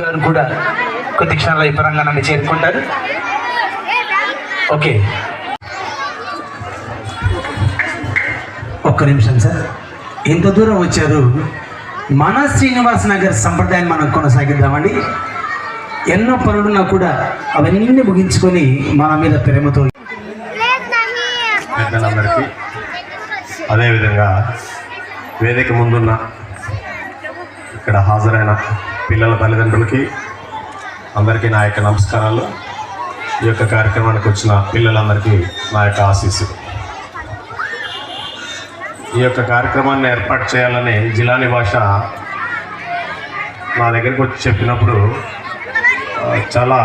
గారు కూడా కొద్ది క్షణాల ఈ పరంగాన్ని చేరుకుంటారు. ఓకే. ఒక్క నిమిషం సార్. ఎంత దూరం వచ్చారు? మన శ్రీనివాస్ నగర్ సంప్రదాయం మనం కొనసాగిద్దామండి. ఎన్నో పనులున్నా కూడా అవన్నీ ముగించుకొని మన మీద ప్రేమతో అదేవిధంగా వేదిక ముందున్న ఇక్కడ హాజరైన పిల్లల తల్లిదండ్రులకి అందరికీ నా యొక్క నమస్కారాలు. ఈ యొక్క కార్యక్రమానికి వచ్చిన పిల్లలందరికీ నా యొక్క ఆశీస్సులు. ఈ యొక్క కార్యక్రమాన్ని ఏర్పాటు చేయాలని జిలాని భాష నా దగ్గరికి వచ్చి చెప్పినప్పుడు చాలా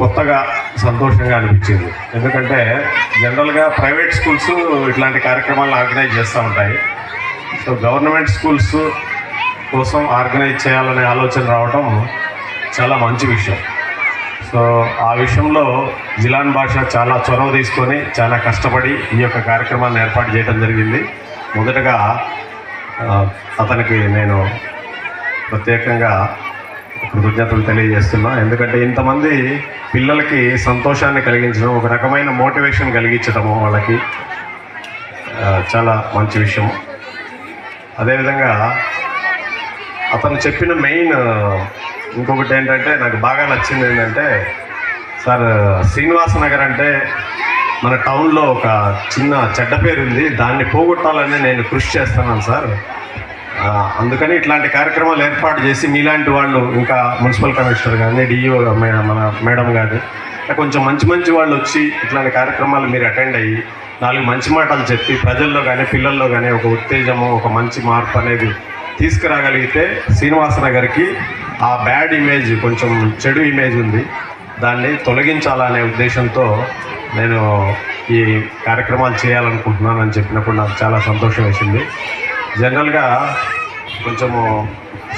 కొత్తగా సంతోషంగా అనిపించింది. ఎందుకంటే జనరల్గా ప్రైవేట్ స్కూల్స్ ఇట్లాంటి కార్యక్రమాలను ఆర్గనైజ్ చేస్తూ ఉంటాయి. సో గవర్నమెంట్ స్కూల్స్ కోసం ఆర్గనైజ్ చేయాలనే ఆలోచన రావటం చాలా మంచి విషయం. సో ఆ విషయంలో జిలాన్ భాష చాలా చొరవ తీసుకొని చాలా కష్టపడి ఈ యొక్క కార్యక్రమాన్ని ఏర్పాటు చేయడం జరిగింది. మొదటగా అతనికి నేను ప్రత్యేకంగా కృతజ్ఞతలు తెలియజేస్తున్నా. ఎందుకంటే ఇంతమంది పిల్లలకి సంతోషాన్ని కలిగించడం ఒక రకమైన మోటివేషన్ కలిగించడము వాళ్ళకి చాలా మంచి విషయం అదేవిధంగా అతను చెప్పిన మెయిన్ ఇంకొకటి ఏంటంటే నాకు బాగా నచ్చింది ఏంటంటే సార్ శ్రీనివాస నగర్ అంటే మన టౌన్లో ఒక చిన్న చెడ్డ పేరు ఉంది దాన్ని పోగొట్టాలని నేను కృషి చేస్తున్నాను సార్. అందుకని ఇట్లాంటి కార్యక్రమాలు ఏర్పాటు చేసి మీలాంటి వాళ్ళు ఇంకా మున్సిపల్ కమిషనర్ కానీ డిఈఓ మన మేడం కానీ కొంచెం మంచి మంచి వాళ్ళు వచ్చి ఇట్లాంటి కార్యక్రమాలు మీరు అటెండ్ అయ్యి నాలుగు మంచి మాటలు చెప్పి ప్రజల్లో కానీ పిల్లల్లో కానీ ఒక ఉత్తేజము ఒక మంచి మార్పు అనేది తీసుకురాగలిగితే శ్రీనివాస గారికి ఆ బ్యాడ్ ఇమేజ్ కొంచెం చెడు ఇమేజ్ ఉంది. దాన్ని తొలగించాలనే ఉద్దేశంతో నేను ఈ కార్యక్రమాలు చేయాలనుకుంటున్నానని చెప్పినప్పుడు నాకు చాలా సంతోషం వేసింది. జనరల్గా కొంచెము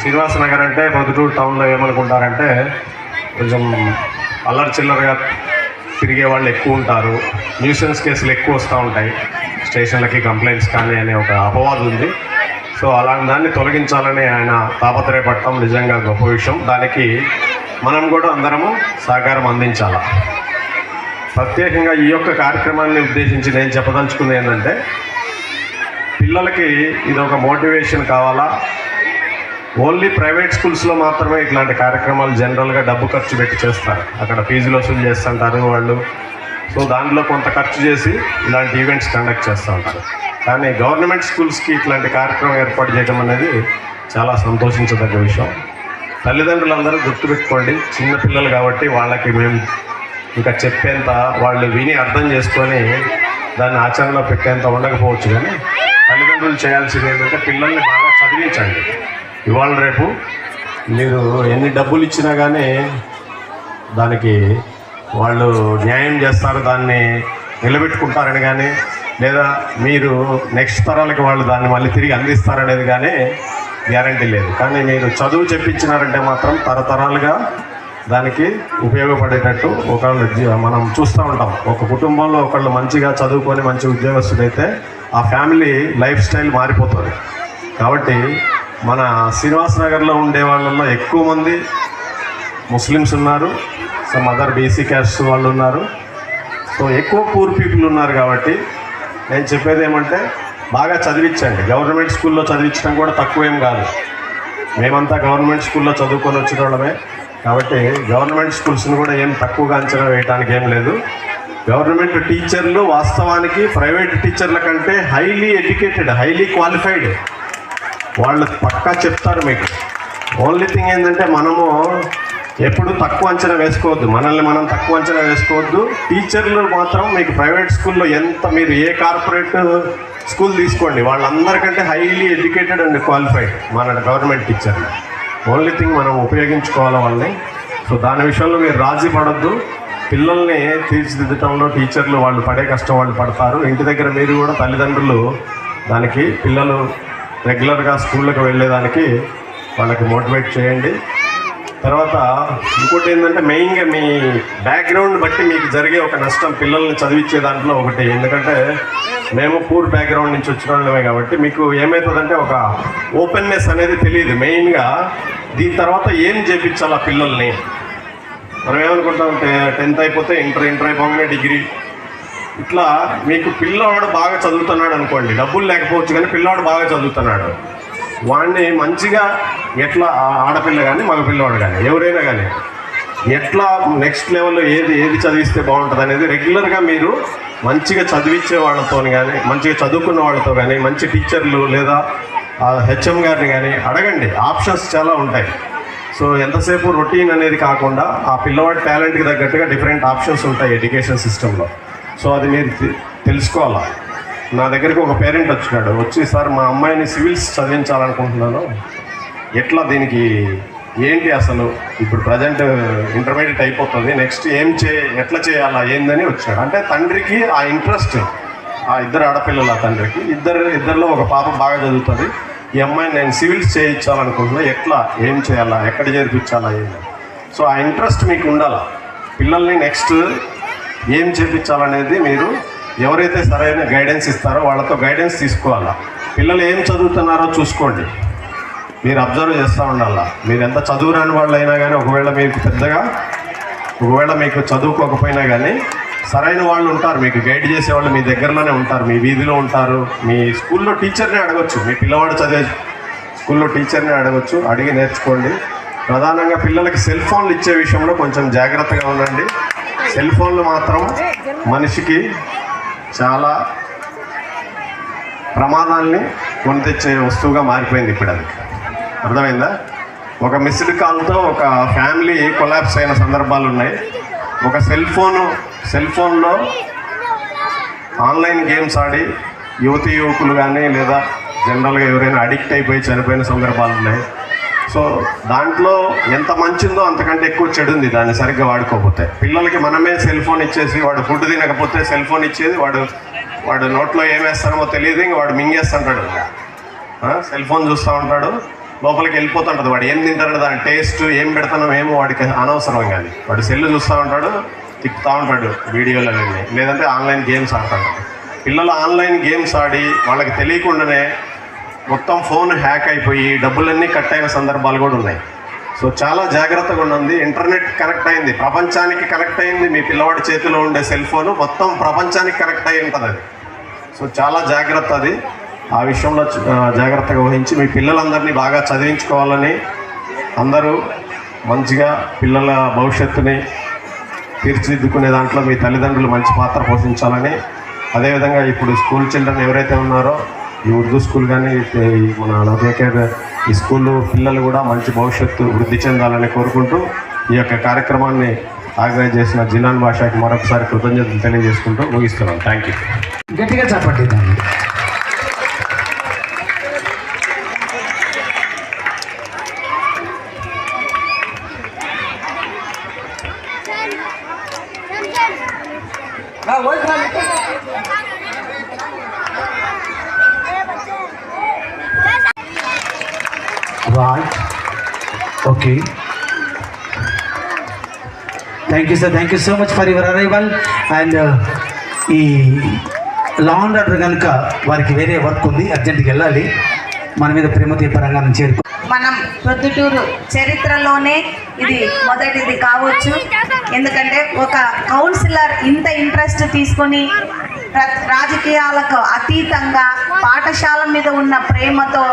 శ్రీనివాస నగర్ అంటే పొద్దుటూరు టౌన్లో ఏమనుకుంటారంటే కొంచెం అల్లరి చిల్లరగా తిరిగే వాళ్ళు ఎక్కువ ఉంటారు. న్యూసెన్స్ కేసులు ఎక్కువ వస్తూ ఉంటాయి. స్టేషన్లకి కంప్లైంట్స్ కానీ అనే ఒక అపవాదం ఉంది. సో అలాంటి దాన్ని తొలగించాలని ఆయన తాపత్రయపడటం నిజంగా గొప్ప విషయం. దానికి మనం కూడా అందరము సహకారం అందించాలి? ప్రత్యేకంగా ఈ యొక్క కార్యక్రమాన్ని ఉద్దేశించి నేను చెప్పదలుచుకుంది ఏంటంటే పిల్లలకి ఇది ఒక మోటివేషన్ కావాలా? ఓన్లీ ప్రైవేట్ స్కూల్స్లో మాత్రమే ఇట్లాంటి కార్యక్రమాలు జనరల్గా డబ్బు ఖర్చు పెట్టి చేస్తారు. అక్కడ ఫీజులు వసూలు చేస్తుంటారు వాళ్ళు. సో దాంట్లో కొంత ఖర్చు చేసి ఇలాంటి ఈవెంట్స్ కండక్ట్ చేస్తూ ఉంటారు. కానీ గవర్నమెంట్ స్కూల్స్కి ఇట్లాంటి కార్యక్రమం ఏర్పాటు చేయడం అనేది చాలా సంతోషించదగ్గ విషయం. తల్లిదండ్రులందరూ గుర్తుపెట్టుకోండి చిన్నపిల్లలు కాబట్టి వాళ్ళకి మేము ఇంకా చెప్పేంత వాళ్ళు విని అర్థం చేసుకొని దాన్ని ఆచరణలో పెట్టేంత ఉండకపోవచ్చు కానీ తల్లిదండ్రులు చేయాల్సింది ఏంటంటే పిల్లల్ని బాగా చదివించండి. ఇవాళ రేపు మీరు ఎన్ని డబ్బులు ఇచ్చినా కానీ దానికి వాళ్ళు న్యాయం చేస్తారు దాన్ని నిలబెట్టుకుంటారని కానీ లేదా మీరు నెక్స్ట్ తరాలకి వాళ్ళు దాన్ని మళ్ళీ తిరిగి అందిస్తారనేది కానీ గ్యారంటీ లేదు. కానీ మీరు చదువు చెప్పించినారంటే మాత్రం తరతరాలుగా దానికి ఉపయోగపడేటట్టు ఒకళ్ళు మనం చూస్తూ ఉంటాం. ఒక కుటుంబంలో ఒకళ్ళు మంచిగా చదువుకొని మంచి ఉద్యోగస్తుడైతే ఆ ఫ్యామిలీ లైఫ్ స్టైల్ మారిపోతుంది. కాబట్టి మన శ్రీనివాస్ నగర్లో ఉండే వాళ్ళల్లో ఎక్కువ మంది ముస్లిమ్స్ ఉన్నారు. సమ్ అదర్ బీసీ క్యాస్ట్ వాళ్ళు ఉన్నారు. సో ఎక్కువ పూర్ పీపుల్ ఉన్నారు కాబట్టి నేను చెప్పేది ఏమంటే బాగా చదివించండి. గవర్నమెంట్ స్కూల్లో చదివించడం కూడా తక్కువేం కాదు. మేమంతా గవర్నమెంట్ స్కూల్లో చదువుకొని వచ్చిన వాళ్ళమే. కాబట్టి గవర్నమెంట్ స్కూల్స్ని కూడా ఏం తక్కువగా అంచనా వేయడానికి ఏం లేదు. గవర్నమెంట్ టీచర్లు వాస్తవానికి ప్రైవేట్ టీచర్ల కంటే హైలీ ఎడ్యుకేటెడ్ హైలీ క్వాలిఫైడ్. వాళ్ళు పక్కా చెప్తారు మీకు. ఓన్లీ థింగ్ ఏంటంటే మనము ఎప్పుడు తక్కువ అంచనా వేసుకోవద్దు. మనల్ని మనం తక్కువ అంచనా వేసుకోవద్దు. టీచర్లు మాత్రం మీకు ప్రైవేట్ స్కూల్లో ఎంత మీరు ఏ కార్పొరేట్ స్కూల్ తీసుకోండి వాళ్ళందరికంటే హైలీ ఎడ్యుకేటెడ్ అండ్ క్వాలిఫైడ్ మన గవర్నమెంట్ టీచర్లు ఓన్లీ థింగ్ మనం ఉపయోగించుకోవాలి వాళ్ళని. సో దాని విషయంలో మీరు రాజీ పడద్దు. పిల్లల్ని తీర్చిదిద్దటంలో టీచర్లు వాళ్ళు పడే కష్టం వాళ్ళు పడతారు. ఇంటి దగ్గర మీరు కూడా తల్లిదండ్రులు దానికి పిల్లలు రెగ్యులర్గా స్కూళ్ళకి వెళ్ళేదానికి వాళ్ళకి మోటివేట్ చేయండి. తర్వాత ఇంకోటి ఏంటంటే మెయిన్గా మీ బ్యాక్గ్రౌండ్ బట్టి మీకు జరిగే ఒక నష్టం పిల్లల్ని చదివించే దాంట్లో ఒకటి. ఎందుకంటే మేము పూర్ బ్యాక్గ్రౌండ్ నుంచి వచ్చిన వాళ్ళమే కాబట్టి మీకు ఏమవుతుందంటే ఒక ఓపెన్నెస్ అనేది తెలియదు. మెయిన్గా దీని తర్వాత ఏం చేపించాలి ఆ పిల్లల్ని? మనం ఏమనుకుంటామంటే టెన్త్ అయిపోతే ఇంటర్ ఇంటర్ అయిపోగానే డిగ్రీ. ఇట్లా మీకు పిల్లవాడు బాగా చదువుతున్నాడు అనుకోండి. డబ్బులు లేకపోవచ్చు కానీ పిల్లవాడు బాగా చదువుతున్నాడు. వాడిని మంచిగా ఎట్లా ఆడపిల్ల కానీ మగ పిల్లవాడు కానీ ఎవరైనా కానీ ఎట్లా నెక్స్ట్ లెవెల్లో ఏది ఏది చదివిస్తే బాగుంటుంది అనేది రెగ్యులర్గా మీరు మంచిగా చదివించే వాళ్ళతో కానీ మంచిగా చదువుకున్న వాళ్ళతో కానీ మంచి టీచర్లు లేదా హెచ్ఎం గారిని కానీ అడగండి. ఆప్షన్స్ చాలా ఉంటాయి. సో ఎంతసేపు రొటీన్ అనేది కాకుండా ఆ పిల్లవాడి టాలెంట్కి తగ్గట్టుగా డిఫరెంట్ ఆప్షన్స్ ఉంటాయి ఎడ్యుకేషన్ సిస్టంలో. సో అది మీరు తెలుసుకోవాలి తెలుసుకోవాలా? నా దగ్గరికి ఒక పేరెంట్ వచ్చినాడు. వచ్చి సార్ మా అమ్మాయిని సివిల్స్ చదివించాలనుకుంటున్నాను. ఎట్లా దీనికి ఏంటి అసలు? ఇప్పుడు ప్రజెంట్ ఇంటర్మీడియట్ అయిపోతుంది. నెక్స్ట్ ఏం చే ఎట్లా చేయాలా ఏందని వచ్చాడు. అంటే తండ్రికి ఆ ఇంట్రెస్ట్ ఆ ఇద్దరు ఆడపిల్లల తండ్రికి ఇద్దరు ఇద్దరిలో ఒక పాప బాగా చదువుతుంది. ఈ అమ్మాయిని నేను సివిల్స్ చేయించాలనుకుంటున్నా. ఎట్లా ఏం చేయాలా ఎక్కడ చేర్పించాలా ఏంటి సో ఆ ఇంట్రెస్ట్ మీకు ఉండాలా? పిల్లల్ని నెక్స్ట్ ఏం చేపించాలనేది మీరు ఎవరైతే సరైన గైడెన్స్ ఇస్తారో వాళ్ళతో గైడెన్స్ తీసుకోవాలా? పిల్లలు ఏం చదువుతున్నారో చూసుకోండి. మీరు అబ్జర్వ్ చేస్తూ ఉండాలా? మీరు ఎంత చదువురాని వాళ్ళు అయినా కానీ ఒకవేళ మీకు పెద్దగా ఒకవేళ మీకు చదువుకోకపోయినా కానీ సరైన వాళ్ళు ఉంటారు. మీకు గైడ్ చేసే వాళ్ళు మీ దగ్గరలోనే ఉంటారు. మీ వీధిలో ఉంటారు. మీ స్కూల్లో టీచర్ని అడగచ్చు. మీ పిల్లవాడు చదివే స్కూల్లో టీచర్ని అడగచ్చు. అడిగి నేర్చుకోండి. ప్రధానంగా పిల్లలకి సెల్ ఫోన్లు ఇచ్చే విషయంలో కొంచెం జాగ్రత్తగా ఉండండి. సెల్ ఫోన్లు మాత్రం మనిషికి చాలా ప్రమాదాల్ని కొని తెచ్చే వస్తువుగా మారిపోయింది ఇప్పుడు అది. అర్థమైందా? ఒక మిస్డ్ కాల్తో ఒక ఫ్యామిలీ కొలాప్స్ అయిన సందర్భాలు ఉన్నాయి. ఒక సెల్ ఫోను సెల్ ఫోన్లో ఆన్లైన్ గేమ్స్ ఆడి యువతి యువకులు కానీ లేదా జనరల్గా ఎవరైనా అడిక్ట్ అయిపోయి చనిపోయిన సందర్భాలు ఉన్నాయి. సో దాంట్లో ఎంత మంచిందో అంతకంటే ఎక్కువ చెడుంది దాన్ని సరిగ్గా వాడుకోకపోతే. పిల్లలకి మనమే సెల్ ఫోన్ ఇచ్చేసి వాడు ఫుడ్ తినకపోతే సెల్ ఫోన్ ఇచ్చేది వాడు వాడు నోట్లో ఏమేస్తానో తెలియదు ఇంక వాడు మింగేస్తుంటాడు సెల్ ఫోన్ చూస్తూ ఉంటాడు లోపలికి వెళ్ళిపోతుంటుంది వాడు ఏం తింటాడు దాని టేస్ట్ ఏం పెడతానో ఏమో వాడికి అనవసరం కానీ వాడు సెల్ చూస్తూ ఉంటాడు తిప్పుతూ ఉంటాడు వీడియోలన్నీ. లేదంటే ఆన్లైన్ గేమ్స్ ఆడతాడు. పిల్లలు ఆన్లైన్ గేమ్స్ ఆడి వాళ్ళకి తెలియకుండానే మొత్తం ఫోన్ హ్యాక్ అయిపోయి డబ్బులన్నీ కట్ అయిన సందర్భాలు కూడా ఉన్నాయి. సో చాలా జాగ్రత్తగా ఉండండి. ఇంటర్నెట్ కనెక్ట్ అయింది. ప్రపంచానికి కనెక్ట్ అయింది. మీ పిల్లవాడి చేతిలో ఉండే సెల్ ఫోన్ మొత్తం ప్రపంచానికి కనెక్ట్ అయి ఉంటుంది అది. సో చాలా జాగ్రత్త అది. ఆ విషయంలో జాగ్రత్తగా వహించి మీ పిల్లలందరినీ బాగా చదివించుకోవాలని అందరూ మంచిగా పిల్లల భవిష్యత్తుని తీర్చిదిద్దుకునే దాంట్లో మీ తల్లిదండ్రులు మంచి పాత్ర పోషించాలని. అదేవిధంగా ఇప్పుడు స్కూల్ చిల్డ్రన్ ఎవరైతే ఉన్నారో ఈ ఉర్దూ స్కూల్ కానీ ఈ మన నవోదయ ఈ స్కూల్లో పిల్లలు కూడా మంచి భవిష్యత్తు వృద్ధి చెందాలని కోరుకుంటూ ఈ యొక్క కార్యక్రమాన్ని ఆర్గనైజ్ చేసిన జిలాన్ భాషకి మరొకసారి కృతజ్ఞతలు తెలియజేసుకుంటూ ముగిస్తున్నాను థ్యాంక్ యూ గట్టిగా చెప్పండి దాన్ని. Right okay thank you sir thank you so much for your arrival and ఈ లా అండ్ ఆర్డర్ కనుక వారికి వేరే వర్క్ ఉంది. అర్జెంట్కి వెళ్ళాలి. మన మీద ప్రేమ దీపరంగాన్ని చేరుకు మనం ప్రొద్దుటూరు చరిత్రలోనే ఇది మొదటిది కావచ్చు. ఎందుకంటే ఒక కౌన్సిలర్ ఇంత ఇంట్రెస్ట్ తీసుకొని రాజకీయాలకు అతీతంగా పాఠశాల మీద ఉన్న ప్రేమతో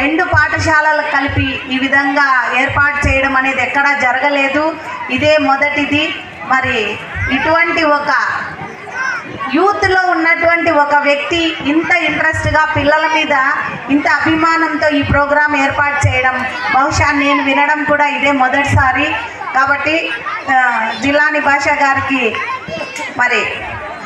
రెండు పాఠశాలలు కలిపి ఈ విధంగా ఏర్పాటు చేయడం అనేది ఎక్కడా జరగలేదు. ఇదే మొదటిది. మరి ఇటువంటి ఒక యూత్లో ఉన్నటువంటి ఒక వ్యక్తి ఇంత ఇంట్రెస్ట్గా పిల్లల మీద ఇంత అభిమానంతో ఈ ప్రోగ్రాం ఏర్పాటు చేయడం బహుశా నేను వినడం కూడా ఇదే మొదటిసారి. కాబట్టి జిల్లా నిభాష గారికి మరి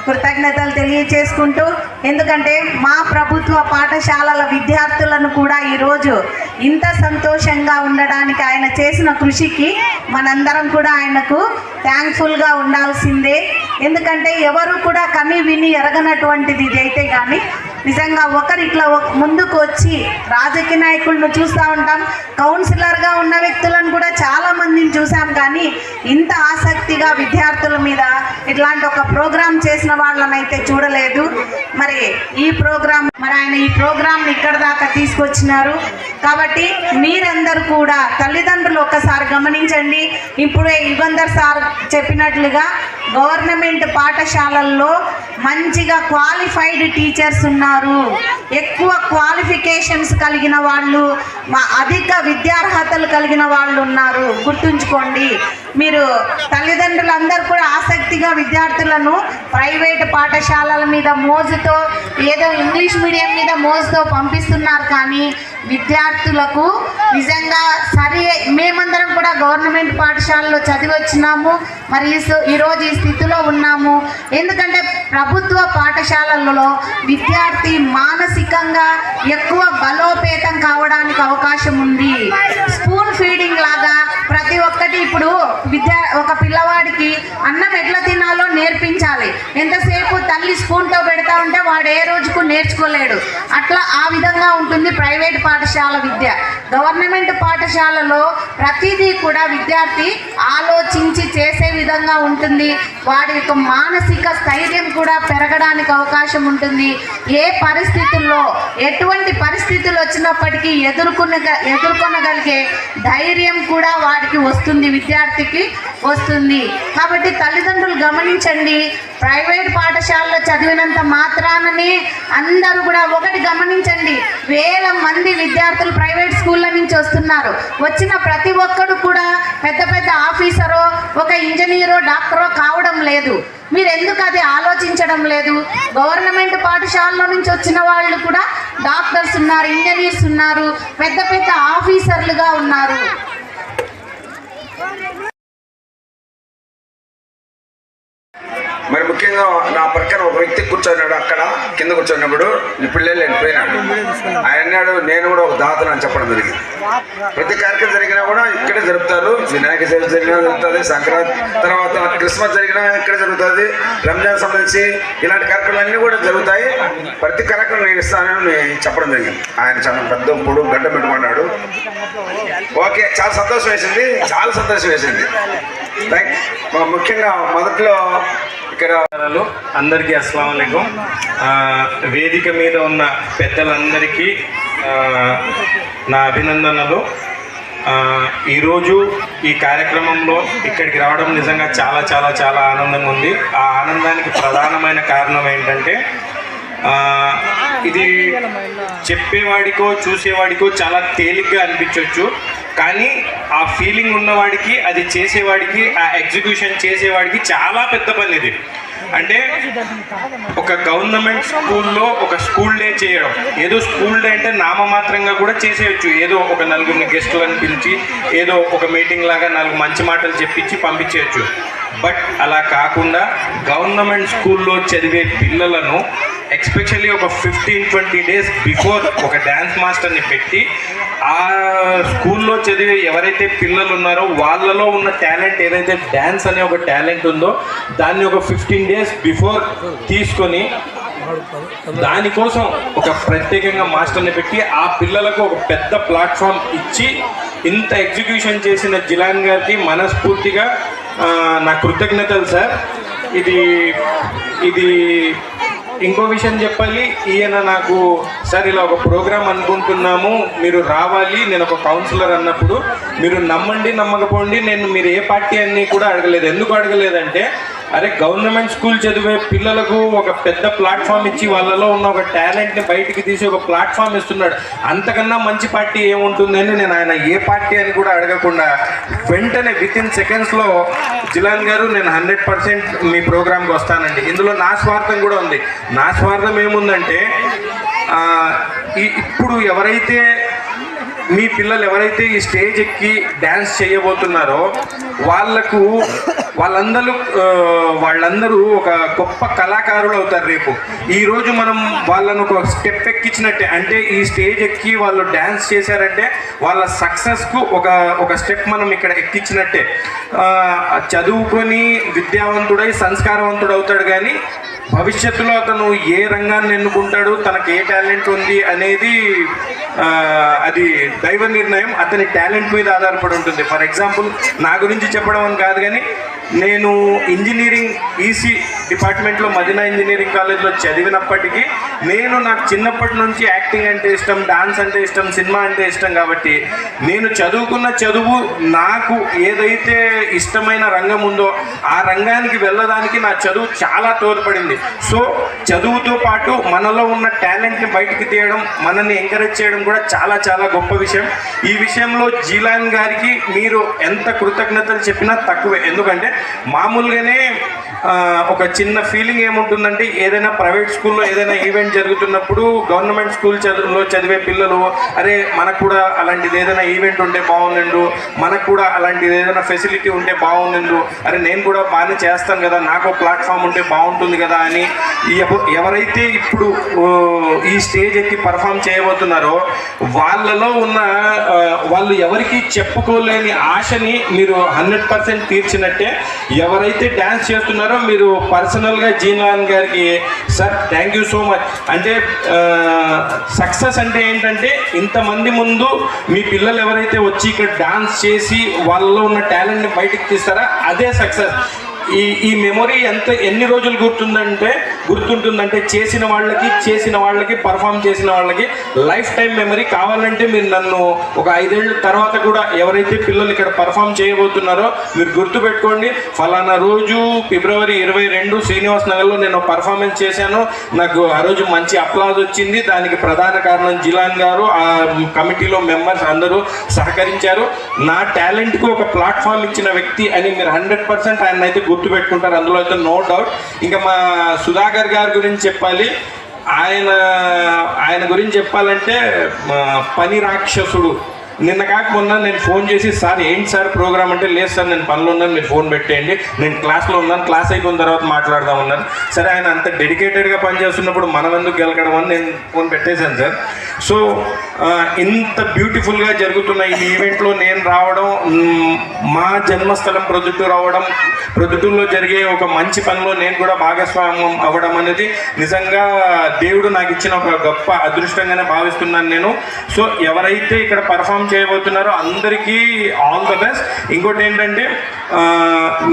కృతజ్ఞతలు తెలియచేసుకుంటూ ఎందుకంటే మా ప్రభుత్వ పాఠశాలల విద్యార్థులను కూడా ఈరోజు ఇంత సంతోషంగా ఉండడానికి ఆయన చేసిన కృషికి మనందరం కూడా ఆయనకు థ్యాంక్ఫుల్గా ఉండాల్సిందే. ఎందుకంటే ఎవరు కూడా కని విని ఎరగనటువంటిది ఇది అయితే కానీ నిజంగా ఒకరు ఇట్లా ఒక- ముందుకు వచ్చి రాజకీయ నాయకులను చూస్తూ ఉంటాం. కౌన్సిలర్గా ఉన్న వ్యక్తులను కూడా చాలా మందిని చూసాం కానీ ఇంత ఆసక్తిగా విద్యార్థుల మీద ఇట్లాంటి ఒక ప్రోగ్రాం చేసిన వాళ్ళనైతే చూడలేదు. మరి ఈ ప్రోగ్రాం మరి ఆయన ఈ ప్రోగ్రాం ఇక్కడ దాకా తీసుకొచ్చినారు. కాబట్టి మీరందరూ కూడా తల్లిదండ్రులు ఒక్కసారి గమనించండి. ఇప్పుడే యుగంధర్ సార్ చెప్పినట్లుగా గవర్నమెంట్ పాఠశాలల్లో మంచిగా క్వాలిఫైడ్ టీచర్స్ ఉన్నారు. ఎక్కువ క్వాలిఫికేషన్స్ కలిగిన వాళ్ళు అధిక విద్యార్హతలు కలిగిన వాళ్ళు ఉన్నారు. గుర్తుంచుకోండి మీరు తల్లిదండ్రులందరూ కూడా ఆసక్తిగా విద్యార్థులను ప్రైవేట్ పాఠశాలల మీద మోజుతో ఏదో ఇంగ్లీష్ మీడియం మీద మోజుతో పంపిస్తున్నారు కానీ విద్యార్థులకు నిజంగా సరి మేమందరం కూడా గవర్నమెంట్ పాఠశాలలో చదివి వచ్చినాము మరి సో- ఈరోజు ఈ స్థితిలో ఉన్నాము. ఎందుకంటే ప్రభుత్వ పాఠశాలలలో విద్యార్థి మానసికంగా ఎక్కువ బలోపేతం కావడానికి అవకాశం ఉంది. ప్రతి ఇప్పుడు విద్యా ఒక పిల్లవాడికి అన్నం ఎట్లా తినాలో నేర్పించాలి. ఎంతసేపు తల్లి స్పూన్తో పెడతా ఉంటే వాడు ఏ రోజుకు నేర్చుకోలేడు. అట్లా ఆ విధంగా ఉంటుంది ప్రైవేట్ పాఠశాల విద్య. గవర్నమెంట్ పాఠశాలలో ప్రతిదీ కూడా విద్యార్థి ఆలోచించి చేసే విధంగా ఉంటుంది. వాడి యొక్క మానసిక స్థైర్యం కూడా పెరగడానికి అవకాశం ఉంటుంది. ఏ పరిస్థితుల్లో ఎటువంటి పరిస్థితులు వచ్చినప్పటికీ ఎదుర్కొన ఎదుర్కొనగలిగే ధైర్యం కూడా వాడికి వస్తుంది విద్యార్థికి వస్తుంది. కాబట్టి తల్లిదండ్రులు గమనించండి ప్రైవేట్ పాఠశాలలో చదివినంత మాత్రాననే అందరూ కూడా ఒకటి గమనించండి. వేల మంది విద్యార్థులు ప్రైవేట్ స్కూళ్ళ నుంచి వస్తున్నారు. వచ్చిన ప్రతి ఒక్కడు కూడా పెద్ద పెద్ద ఆఫీసరో ఒక ఇంజనీరో డాక్టరో కావడం లేదు. మీరు ఎందుకు అది ఆలోచించడం లేదు? గవర్నమెంట్ పాఠశాలలో నుంచి వచ్చిన వాళ్ళు కూడా డాక్టర్స్ ఉన్నారు ఇంజనీర్స్ ఉన్నారు పెద్ద పెద్ద ఆఫీసర్లుగా ఉన్నారు. ముఖ్యంగా నా పక్కన ఒక వ్యక్తి కూర్చున్నాడు అక్కడ కింద కూర్చున్నప్పుడు పిల్లలు వెళ్ళిపోయినాడు ఆయన అన్నాడు నేను కూడా ఒక దాతను అని చెప్పడం జరిగింది. ప్రతి కార్యక్రమం జరిగినా కూడా ఇక్కడే జరుపుతారు. వినాయక చవితి జరిగినా జరుగుతుంది సంక్రాంతి తర్వాత క్రిస్మస్ జరిగినా ఇక్కడే జరుగుతుంది. రంజాన్ సంబంధించి ఇలాంటి కార్యక్రమాలన్నీ కూడా జరుగుతాయి. ప్రతి కార్యక్రమం నేను ఇస్తానని చెప్పడం జరిగింది. ఆయన చాలా పెద్ద పొడుగు గడ్డ పెట్టుకున్నాడు. ఓకే చాలా సంతోషం వేసింది. చాలా సంతోషం వేసింది. ముఖ్యంగా మొదట్లో ఇక్కడ అందరికీ అస్సలం అయికం వేదిక మీద ఉన్న పెద్దలందరికీ నా అభినందనలు. ఈరోజు ఈ కార్యక్రమంలో ఇక్కడికి రావడం నిజంగా చాలా చాలా చాలా ఆనందంగా ఉంది. ఆ ఆనందానికి ప్రధానమైన కారణం ఏంటంటే ఇది చెప్పేవాడికో చూసేవాడికో చాలా తేలిగ్గా అనిపించవచ్చు కానీ ఆ ఫీలింగ్ ఉన్నవాడికి అది చేసేవాడికి ఆ ఎగ్జిక్యూషన్ చేసేవాడికి చాలా పెద్ద పని ఇది. అంటే ఒక గవర్నమెంట్ స్కూల్లో ఒక స్కూల్ డే చేయడం. ఏదో స్కూల్ డే అంటే నామమాత్రంగా కూడా చేసేయచ్చు. ఏదో ఒక నలుగురిని గెస్టులను పిలిచి ఏదో ఒక మీటింగ్ లాగా నాలుగు మంచి మాటలు చెప్పించి పంపించేయచ్చు. బట్ అలా కాకుండా గవర్నమెంట్ స్కూల్లో చదివే పిల్లలను ఎక్స్పెషల్లీ ఒక ఫిఫ్టీన్ ట్వంటీ డేస్ బిఫోర్ ఒక డ్యాన్స్ మాస్టర్ని పెట్టి ఆ స్కూల్లో చదివే ఎవరైతే పిల్లలు ఉన్నారో వాళ్ళలో ఉన్న టాలెంట్ ఏదైతే డ్యాన్స్ అనే ఒక టాలెంట్ ఉందో దాన్ని ఒక ఫిఫ్టీన్ డేస్ బిఫోర్ తీసుకొని దానికోసం ఒక ప్రత్యేకంగా మాస్టర్ని పెట్టి ఆ పిల్లలకు ఒక పెద్ద ప్లాట్ఫామ్ ఇచ్చి ఇంత ఎగ్జిక్యూషన్ చేసిన జిలాన్ గారికి మనస్ఫూర్తిగా నా కృతజ్ఞతలు సార్. ఇది ఇది ఇంకో విషయం చెప్పాలి. ఈయన నాకు సార్ ఇలా ఒక ప్రోగ్రామ్ అనుకుంటున్నాము. మీరు రావాలి. నేను ఒక కౌన్సిలర్ అన్నప్పుడు మీరు నమ్మండి నమ్మకపోండి. నేను మీరు ఏ పార్టీ అన్నీ కూడా అడగలేదు. ఎందుకు అడగలేదంటే అరే గవర్నమెంట్ స్కూల్ చదివే పిల్లలకు ఒక పెద్ద ప్లాట్ఫామ్ ఇచ్చి వాళ్ళలో ఉన్న ఒక టాలెంట్ని బయటికి తీసి ఒక ప్లాట్ఫామ్ ఇస్తున్నాడు. అంతకన్నా మంచి పార్టీ ఏముంటుందని నేను ఆయన ఏ పార్టీ అని కూడా అడగకుండా వెంటనే విత్ ఇన్ సెకండ్స్లో జిలాన్ గారు నేను హండ్రెడ్ పర్సెంట్ మీ ప్రోగ్రామ్కి వస్తానండి. ఇందులో నా స్వార్థం కూడా ఉంది. నా స్వార్థం ఏముందంటే ఇప్పుడు ఎవరైతే మీ పిల్లలు ఎవరైతే ఈ స్టేజ్ ఎక్కి డ్యాన్స్ చేయబోతున్నారో వాళ్ళకు వాళ్ళందరూ వాళ్ళందరూ ఒక గొప్ప కళాకారులు అవుతారు రేపు. ఈరోజు మనం వాళ్ళను ఒక స్టెప్ ఎక్కించినట్టే అంటే ఈ స్టేజ్ ఎక్కి వాళ్ళు డ్యాన్స్ చేశారంటే వాళ్ళ సక్సెస్కు ఒక ఒక స్టెప్ మనం ఇక్కడ ఎక్కించినట్టే. చదువుకొని విద్యావంతుడై సంస్కారవంతుడు అవుతాడు కానీ భవిష్యత్తులో అతను ఏ రంగాన్ని ఎన్నుకుంటాడు తనకు ఏ టాలెంట్ ఉంది అనేది అది దైవ నిర్ణయం అతని టాలెంట్ మీద ఆధారపడి ఉంటుంది. ఫర్ ఎగ్జాంపుల్ నా గురించి చెప్పడం అని కాదు కానీ నేను ఇంజనీరింగ్ ఈసీ డిపార్ట్మెంట్లో మదీనా ఇంజనీరింగ్ కాలేజ్లో చదివినప్పటికీ నేను నాకు చిన్నప్పటి నుంచి యాక్టింగ్ అంటే ఇష్టం డాన్స్ అంటే ఇష్టం సినిమా అంటే ఇష్టం కాబట్టి నేను చదువుకున్న చదువు నాకు ఏదైతే ఇష్టమైన రంగం ఉందో ఆ రంగానికి వెళ్ళడానికి నా చదువు చాలా తోడ్పడింది. సో చదువుతో పాటు మనలో ఉన్న టాలెంట్ని బయటికి తీయడం మనల్ని ఎంకరేజ్ చేయడం కూడా చాలా చాలా గొప్ప విషయం. ఈ విషయంలో జీలాన్ గారికి మీరు ఎంత కృతజ్ఞతలు చెప్పినా తక్కువే. ఎందుకంటే మామూలుగానే ఒక చిన్న ఫీలింగ్ ఏముంటుందంటే ఏదైనా ప్రైవేట్ స్కూల్లో ఏదైనా ఈవెంట్ జరుగుతున్నప్పుడు గవర్నమెంట్ స్కూల్ చదువులో చదివే పిల్లలు అరే మనకు కూడా అలాంటిది ఏదైనా ఈవెంట్ ఉంటే బాగుండు మనకు కూడా అలాంటిది ఏదైనా ఫెసిలిటీ ఉంటే బాగుండు అరే నేను కూడా బాగానే చేస్తాను కదా నాకు ప్లాట్ఫామ్ ఉంటే బాగుంటుంది కదా అని ఎవరైతే ఇప్పుడు ఈ స్టేజ్ ఎక్కి పర్ఫామ్ చేయబోతున్నారో వాళ్ళలో ఉన్న వాళ్ళు ఎవరికి చెప్పుకోలేని ఆశని మీరు హండ్రెడ్ పర్సెంట్ తీర్చినట్టే ఎవరైతే డ్యాన్స్ చేస్తున్నారో మీరు పర్సనల్గా జీనాన్ గారికి sir thank you so much అంటే సక్సెస్ అంటే ఏంటంటే ఇంతమంది ముందు మీ పిల్లలు ఎవరైతే వచ్చి ఇక్కడ డాన్స్ చేసి వాళ్ళలో ఉన్న టాలెంట్ని బయటికి తీస్తారా? అదే సక్సెస్ ఈ ఈ మెమొరీ ఎంత ఎన్ని రోజులు గుర్తుందంటే గుర్తుంటుందంటే చేసిన వాళ్ళకి చేసిన వాళ్ళకి పర్ఫామ్ చేసిన వాళ్ళకి లైఫ్ టైం మెమరీ కావాలంటే మీరు నన్ను ఒక ఐదేళ్ళ తర్వాత కూడా ఎవరైతే పిల్లలు ఇక్కడ పర్ఫామ్ చేయబోతున్నారో మీరు గుర్తుపెట్టుకోండి ఫలానా రోజు ఫిబ్రవరి ఇరవై రెండు శ్రీనివాస్ నగర్లో నేను పర్ఫార్మెన్స్ చేశాను. నాకు ఆ రోజు మంచి అప్లాజ్ వచ్చింది. దానికి ప్రధాన కారణం జిలాన్ గారు ఆ కమిటీలో మెంబర్స్ అందరూ సహకరించారు. నా టాలెంట్కు ఒక ప్లాట్ఫామ్ ఇచ్చిన వ్యక్తి అని మీరు హండ్రెడ్ పర్సెంట్ ఆయన అయితే గుర్తుపెట్టుకుంటారు అందులో అయితే నో డౌట్ ఇంకా మా సుధాకర్ గారి గురించి చెప్పాలి. ఆయన ఆయన గురించి చెప్పాలంటే పని రాక్షసుడు. నిన్న కాకుండా నేను ఫోన్ చేసి సార్ ఏంటి సార్ ప్రోగ్రామ్? అంటే లేదు సార్ నేను పనులు ఉన్నాను మీరు ఫోన్ పెట్టేయండి. నేను క్లాస్లో ఉన్నాను క్లాస్ అయిపోయిన తర్వాత మాట్లాడదాం ఉన్నాను సరే ఆయన అంత డెడికేటెడ్గా పనిచేస్తున్నప్పుడు మనం ఎందుకు గెలకడం అని నేను ఫోన్ పెట్టేశాను సార్. సో ఇంత బ్యూటిఫుల్గా జరుగుతున్న ఈ ఈవెంట్లో నేను రావడం మా జన్మస్థలం ప్రొద్దుటూరు రావడం ప్రొద్దుటూరులో జరిగే ఒక మంచి పనిలో నేను కూడా భాగస్వామ్యం అవ్వడం అనేది నిజంగా దేవుడు నాకు ఇచ్చిన ఒక గొప్ప అదృష్టంగానే భావిస్తున్నాను నేను. సో ఎవరైతే ఇక్కడ పర్ఫామ్ చేయబోతున్నారో అందరికీ ఆల్ ద బెస్ట్ ఇంకోటి ఏంటంటే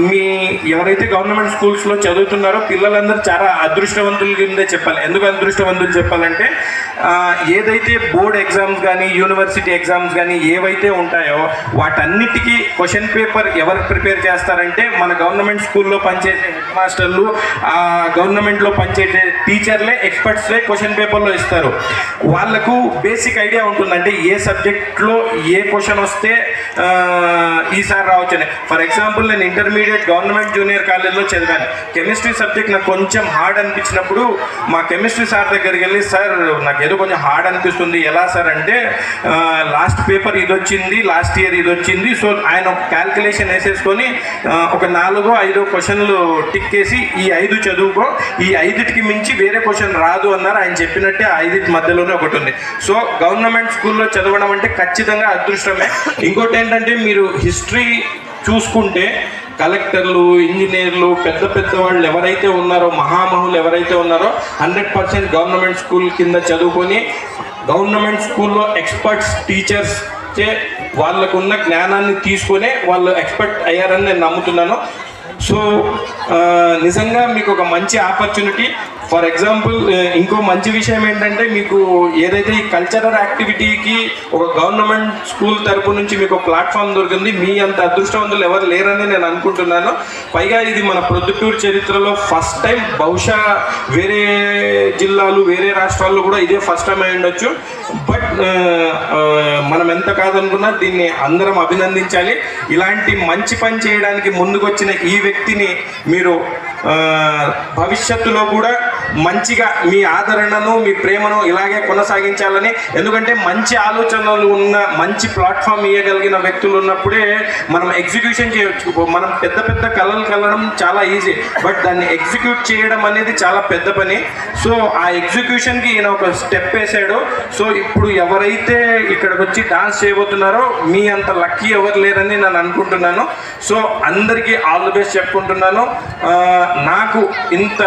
మీ ఎవరైతే గవర్నమెంట్ స్కూల్స్లో చదువుతున్నారో పిల్లలందరూ చాలా అదృష్టవంతుల కిందే చెప్పాలి. ఎందుకు అదృష్టవంతులు చెప్పాలంటే ఏదైతే బోర్డ్ ఎగ్జామ్స్ కానీ యూనివర్సిటీ ఎగ్జామ్స్ కానీ ఏవైతే ఉంటాయో వాటన్నిటికీ క్వశ్చన్ పేపర్ ఎవరు ప్రిపేర్ చేస్తారంటే మన గవర్నమెంట్ స్కూల్లో పనిచేసే హెడ్ మాస్టర్లు గవర్నమెంట్లో పనిచేసే టీచర్లే ఎక్స్పర్ట్స్లే క్వశ్చన్ పేపర్లో ఇస్తారు. వాళ్ళకు బేసిక్ ఐడియా ఉంటుందంటే ఏ సబ్జెక్ట్లో ఏ క్వశ్చన్ వస్తే ఈసారి రావచ్చు ఫర్ ఎగ్జాంపుల్ నేను ఇంటర్మీడియట్ గవర్నమెంట్ జూనియర్ కాలేజ్లో చదివాను. కెమిస్ట్రీ సబ్జెక్ట్ నాకు కొంచెం హార్డ్ అనిపించినప్పుడు మా కెమిస్ట్రీ సార్ దగ్గరికి వెళ్ళి సార్ నాకు ఏదో కొంచెం హార్డ్ అనిపిస్తుంది. ఎలా సార్ అంటే లాస్ట్ పేపర్ ఇది వచ్చింది లాస్ట్ ఇయర్ ఇది వచ్చింది సో ఆయన క్యాల్కులేషన్ వేసేసుకొని ఒక నాలుగో ఐదో క్వశ్చన్లు టిక్ చేసి ఈ ఐదు చదువుకో ఈ ఐదుటికి మించి వేరే క్వశ్చన్ రాదు అన్నారు. ఆయన చెప్పినట్టే ఐదుటి మధ్యలోనే ఒకటి ఉంది. సో గవర్నమెంట్ స్కూల్లో చదవడం అంటే ఖచ్చితంగా అదృష్టమే. ఇంకోటి ఏంటంటే మీరు హిస్టరీ చూసుకుంటే కలెక్టర్లు ఇంజనీర్లు పెద్ద పెద్ద వాళ్ళు ఎవరైతే ఉన్నారో మహామహులు ఎవరైతే ఉన్నారో హండ్రెడ్ పర్సెంట్ గవర్నమెంట్ స్కూల్ కింద చదువుకొని గవర్నమెంట్ స్కూల్లో ఎక్స్పర్ట్స్ టీచర్స్ చే వాళ్ళకున్న జ్ఞానాన్ని తీసుకొని వాళ్ళు ఎక్స్పర్ట్ అయ్యారని నేను నమ్ముతున్నాను. సో నిజంగా మీకు ఒక మంచి ఆపర్చునిటీ ఫర్ ఎగ్జాంపుల్ ఇంకో మంచి విషయం ఏంటంటే మీకు ఏదైతే ఈ కల్చరల్ యాక్టివిటీకి ఒక గవర్నమెంట్ స్కూల్ తరపు నుంచి మీకు ప్లాట్ఫామ్ దొరికింది మీ అంత అదృష్టవంతులు ఎవరు లేరని నేను అనుకుంటున్నాను. పైగా ఇది మన ప్రొద్దుటూరు చరిత్రలో ఫస్ట్ టైం బహుశా వేరే జిల్లాలు వేరే రాష్ట్రాల్లో కూడా ఇదే ఫస్ట్ టైం అయి ఉండొచ్చు. బట్ మనం ఎంత కాదనుకున్నా దీన్ని అందరం అభినందించాలి. ఇలాంటి మంచి పని చేయడానికి ముందుకొచ్చిన ఈ వ్యక్తిని మీరు భవిష్యత్తులో కూడా మంచిగా మీ ఆదరణను మీ ప్రేమను ఇలాగే కొనసాగించాలని ఎందుకంటే మంచి ఆలోచనలు ఉన్న మంచి ప్లాట్ఫామ్ ఇవ్వగలిగిన వ్యక్తులు ఉన్నప్పుడే మనం ఎగ్జిక్యూషన్ చేయొచ్చు. మనం పెద్ద పెద్ద కళలు కలడం చాలా ఈజీ. బట్ దాన్ని ఎగ్జిక్యూట్ చేయడం అనేది చాలా పెద్ద పని. సో ఆ ఎగ్జిక్యూషన్కి ఈయన ఒక స్టెప్ వేసాడు. సో ఇప్పుడు ఎవరైతే ఇక్కడికి వచ్చి డాన్స్ చేయబోతున్నారో మీ అంత లక్కీ ఎవరు లేరని నేను అనుకుంటున్నాను. సో అందరికీ ఆల్ ది బెస్ట్ చెప్పుకుంటున్నాను. నాకు ఇంత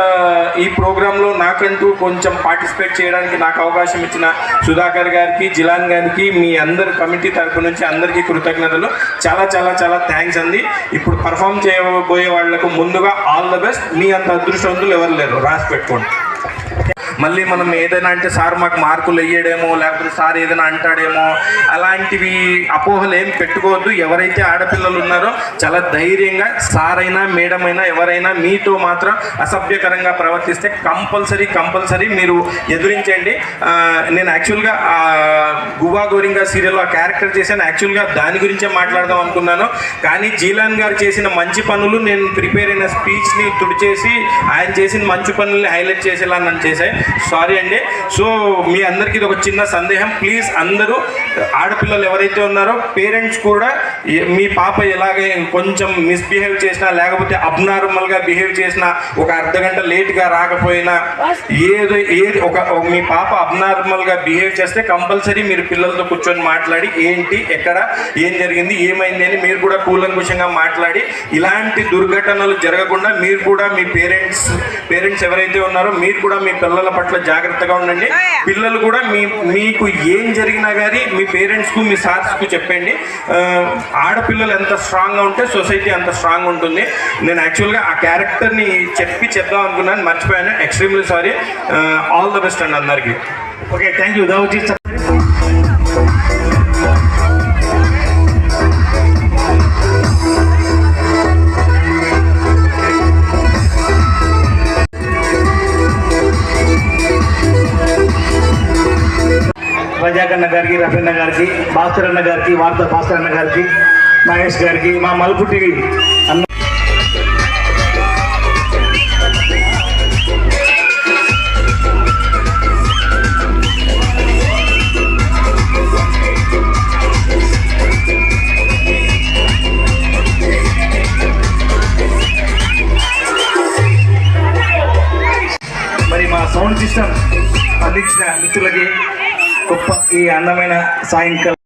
ఈ ప్రోగ్రాంలో నాకంటూ కొంచెం పార్టిసిపేట్ చేయడానికి నాకు అవకాశం ఇచ్చిన సుధాకర్ గారికి జిలాన్ గారికి మీ అందరి కమిటీ తరపు నుంచి అందరికీ కృతజ్ఞతలు. చాలా చాలా చాలా థ్యాంక్స్ అండి. ఇప్పుడు పర్ఫామ్ చేయబోయే వాళ్ళకు ముందుగా ఆల్ ద బెస్ట్ మీ అంత అదృష్టవంతులు ఎవరు లేరు. రాసి పెట్టుకోండి. మళ్ళీ మనం ఏదైనా అంటే సార్ మాకు మార్కులు వేయడేమో లేకపోతే సార్ ఏదైనా అంటాడేమో అలాంటివి అపోహలు ఏం పెట్టుకోవద్దు. ఎవరైతే ఆడపిల్లలు ఉన్నారో చాలా ధైర్యంగా సార్ అయినా మేడం అయినా ఎవరైనా మీతో మాత్రం అసభ్యకరంగా ప్రవర్తిస్తే కంపల్సరీ కంపల్సరీ మీరు ఎదురించండి. నేను యాక్చువల్గా గువా గోరింగా సీరియల్లో ఆ క్యారెక్టర్ చేశాను. యాక్చువల్గా దాని గురించే మాట్లాడదాం అనుకున్నాను. కానీ జీలాన్ గారు చేసిన మంచి పనులు నేను ప్రిపేర్ అయిన స్పీచ్ని తుడిచేసి ఆయన చేసిన మంచి పనుల్ని హైలైట్ చేసేలా నన్ను చేశాయి. సారీ అండి. సో మీ అందరికీ ఇది ఒక చిన్న సందేహం. ప్లీజ్ అందరూ ఆడపిల్లలు ఎవరైతే ఉన్నారో పేరెంట్స్ కూడా మీ పాప ఎలాగే కొంచెం మిస్బిహేవ్ చేసినా లేకపోతే అబ్నార్మల్గా బిహేవ్ చేసినా ఒక అర్ధ గంట లేట్గా రాకపోయినా ఏదో ఏది ఒక ఒక మీ పాప అబ్నార్మల్గా బిహేవ్ చేస్తే కంపల్సరీ మీరు పిల్లలతో కూర్చొని మాట్లాడి ఏంటి ఎక్కడ ఏం జరిగింది ఏమైంది అని మీరు కూడా కూలంకుషంగా మాట్లాడి ఇలాంటి దుర్ఘటనలు జరగకుండా మీరు కూడా మీ పేరెంట్స్ పేరెంట్స్ ఎవరైతే ఉన్నారో మీరు కూడా మీ పిల్లల పట్ల జాగ్రత్తగా ఉండండి. పిల్లలు కూడా మీ మీకు ఏం జరిగినా కానీ మీ పేరెంట్స్కు మీ సార్స్కు చెప్పండి. ఆడపిల్లలు ఎంత స్ట్రాంగ్గా ఉంటే సొసైటీ అంత స్ట్రాంగ్ ఉంటుంది. నేను యాక్చువల్గా ఆ క్యారెక్టర్ని చెప్పి చెప్దాం అనుకున్నాను మర్చిపోయాను. Extremely sorry all the best అండి అందరికీ. ఓకే థ్యాంక్ యూ దావజీ ప్రజాకన్న గారికి రఫీన్న గారికి భాస్కర్ అన్న గారికి వార్తా భాస్కర్ అన్న గారికి మహేష్ గారికి మా మలుపు టీవీ అన్న మరి మా సౌండ్ సిస్టమ్ అందించిన మిత్రులకి గొప్ప ఈ అందమైన సాయంకాలం